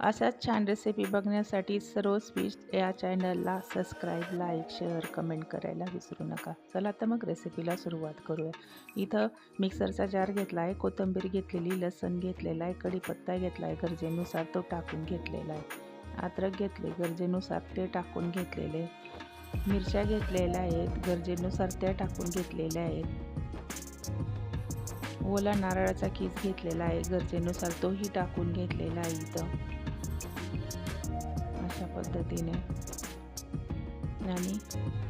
अशाच छान रेसिपी बघण्यासाठी सर्व स्पीच या चॅनलला सबस्क्राईब लाईक शेअर कमेंट करायला विसरू नका. चला तर मग रेसिपीला सुरुवात करूया. इथं मिक्सरचा जार घेतला आहे कोथिंबीर घेतलेली लसण घेतलेला आहे कढीपत्ता घेतला आहे गरजेनुसार तो टाकून घेतलेला आहे. अद्रक घेतले गरजेनुसार ते टाकून घेतलेले. मिरच्या घेतलेल्या आहेत गरजेनुसार त्या टाकून घेतलेल्या आहेत. ओला नारळाचा किस घेतलेला आहे गरजेनुसार तोही टाकून घेतलेला आहे इथं. पद्धतीने. आणि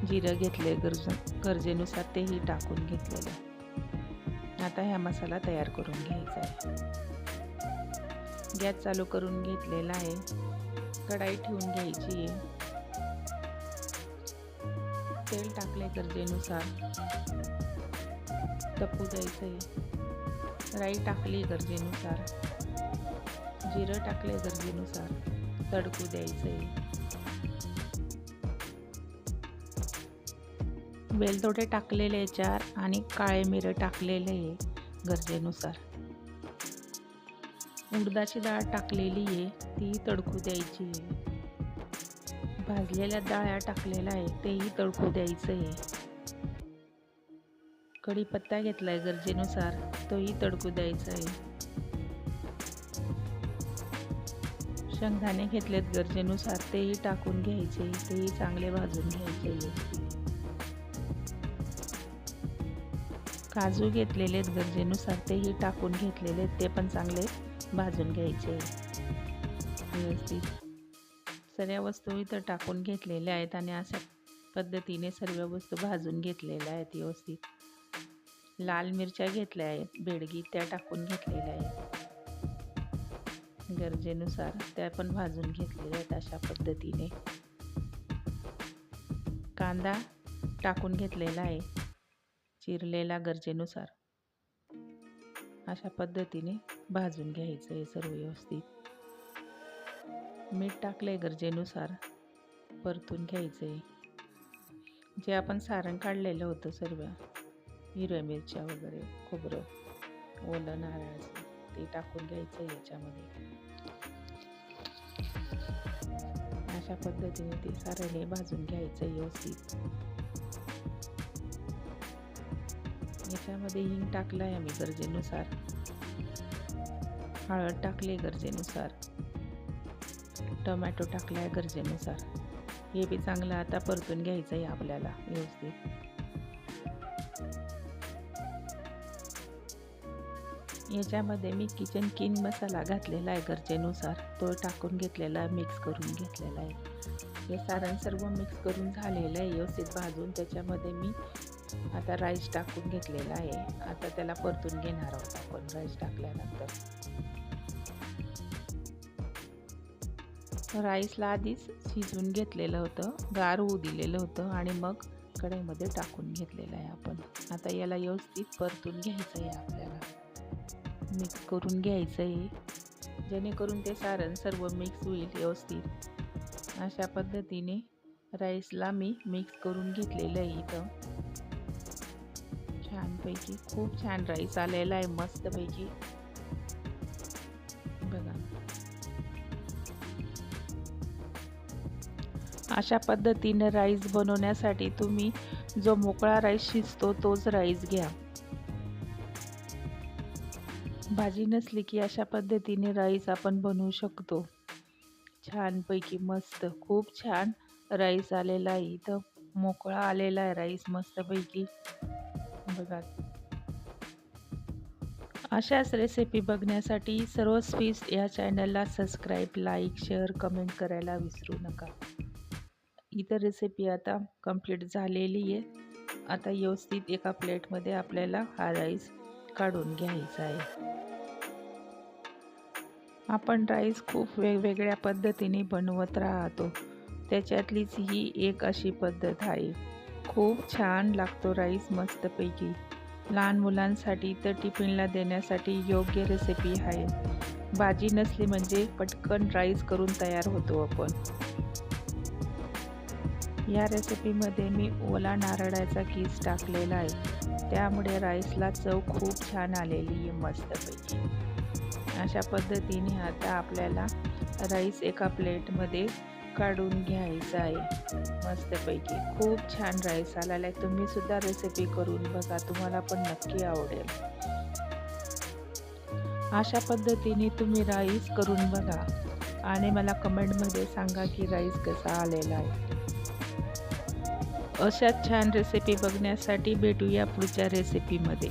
जिरं घेतले गरज गरजेनुसार तेही टाकून घेतलेलं. आता हा मसाला तयार करून घ्यायचा आहे. गॅस चालू करून घेतलेला आहे. कढाई ठेवून घ्यायची आहे. तेल टाकले गरजेनुसार. तपू द्यायचं आहे राई टाकली गरजेनुसार. जिरं टाकले गरजेनुसार. तडकू द्यायचं आहे वेलदोडे टाकलेले चार आणि काळे मिरे टाकलेले आहे गरजेनुसार. उडदाची डाळ टाकलेली आहे ती तडकू द्यायची आहे. भाजलेल्या डाळ्या टाकलेल्या आहे तेही तडकू द्यायचं आहे. कढीपत्ता घेतला आहे गरजेनुसार तोही तडकू द्यायचा आहे. शेंगदाणे घेतलेत गरजेनुसार तेही टाकून घ्यायचे तेही चांगले भाजून घ्यायचे. काजू घेतलेले आहेत गरजेनुसार तेही टाकून घेतलेले ते पण चांगले भाजून घ्यायचे. व्यवस्थित. सगळ्या वस्तू इथं टाकून घेतलेल्या आहेत आणि अशा पद्धतीने सर्व वस्तू भाजून घेतलेल्या आहेत व्यवस्थित. लाल मिरच्या घेतल्या आहेत बेडगी त्या टाकून घेतलेल्या आहेत. गरजेनुसार त्या पण भाजून घेतलेल्या आहेत अशा पद्धतीने. कांदा टाकून घेतलेला आहे चिरलेला गरजेनुसार. अशा पद्धतीने भाजून घ्यायचं आहे सर्व व्यवस्थित. मीठ टाकलं आहे गरजेनुसार परतून घ्यायचं आहे जे आपण सारण काढलेलं होतं सर्व हिरव्या मिरच्या वगैरे खोबरं ओलं नारळाचं. ते टाकून घ्यायचं याच्यामध्ये. अशा पद्धतीने ते सारण भाजून घ्यायचं व्यवस्थित. याच्यामध्ये हिंग टाकलं आहे आम्ही गरजेनुसार. हळद टाकली गरजेनुसार. टोमॅटो टाकला आहे गरजेनुसार. हे बी चांगलं आता परतून घ्यायचं आहे आपल्याला व्यवस्थित. याच्यामध्ये मी किचन किन मसाला घातलेला आहे गरजेनुसार. तो टाकून घेतलेला आहे मिक्स करून घेतलेला आहे. हे सारण सर्व मिक्स करून झालेलं आहे व्यवस्थित भाजून. त्याच्यामध्ये मी आता राईस टाकून घेतलेला आहे. आता त्याला परतून घेणार आहोत आपण राईस टाकल्यानंतर. राईसला आधीच शिजून घेतलेलं होतं गार होऊ दिलेलं होतं आणि मग कढईमध्ये टाकून घेतलेलं आहे आपण. आता याला व्यवस्थित परतून घ्यायचं आहे आपल्याला. मिक्स करून घ्यायचं आहे जेणेकरून ते सारण सर्व मिक्स होईल व्यवस्थित. अशा पद्धतीने राईसला मी मिक्स करून घेतलेलं आहे इथं. छानपैकी खूप छान राईस आलेला आहे मस्तपैकी. बघा. अशा पद्धतीने राईस बनवण्यासाठी तुम्ही जो मोकळा राईस शिजतो तोच राईस घ्या. भाजी नसली की अशा पद्धतीने राईस आपण बनवू शकतो. छानपैकी मस्त खूप छान राईस आलेला आहे इथं. मोकळा आलेला आहे राईस मस्तपैकी. बघा. अशाच रेसिपी बघण्यासाठी सर्व स्पीस या चॅनलला सबस्क्राईब लाईक शेअर कमेंट करायला विसरू नका. इतर रेसिपी आता कंप्लीट झालेली आहे. आता व्यवस्थित एका प्लेटमध्ये आपल्याला हा राईस काढून घ्यायचा आहे. आपण राईस खूप वेगवेगळ्या पद्धतीने बनवत राहतो. त्याच्यातलीच ही एक अशी पद्धत आहे. खूप छान लागतो राईस मस्तपैकी. लहान मुलांसाठी तर टिफिनला देण्यासाठी योग्य रेसिपी आहे. भाजी नसली म्हणजे पटकन राईस करून तयार होतो आपण. या रेसिपीमध्ये मी ओला नारळाचा किस टाकलेला आहे. त्यामुळे राईसला चव खूप छान आलेली आहे मस्तपैकी. अशा पद्धतीने आता आपल्याला राईस एका प्लेटमध्ये काढून घ्यायचा आहे. मस्तपैकी. खूप छान राईस आलेला आहे. तुम्हीसुद्धा रेसिपी करून बघा. तुम्हाला पण नक्की आवडेल. अशा पद्धतीने तुम्ही राईस करून बघा. आणि मला कमेंटमध्ये सांगा की राईस कसा आलेला आहे. अशाच छान रेसिपी बघण्यासाठी भेटूया पुढच्या रेसिपीमध्ये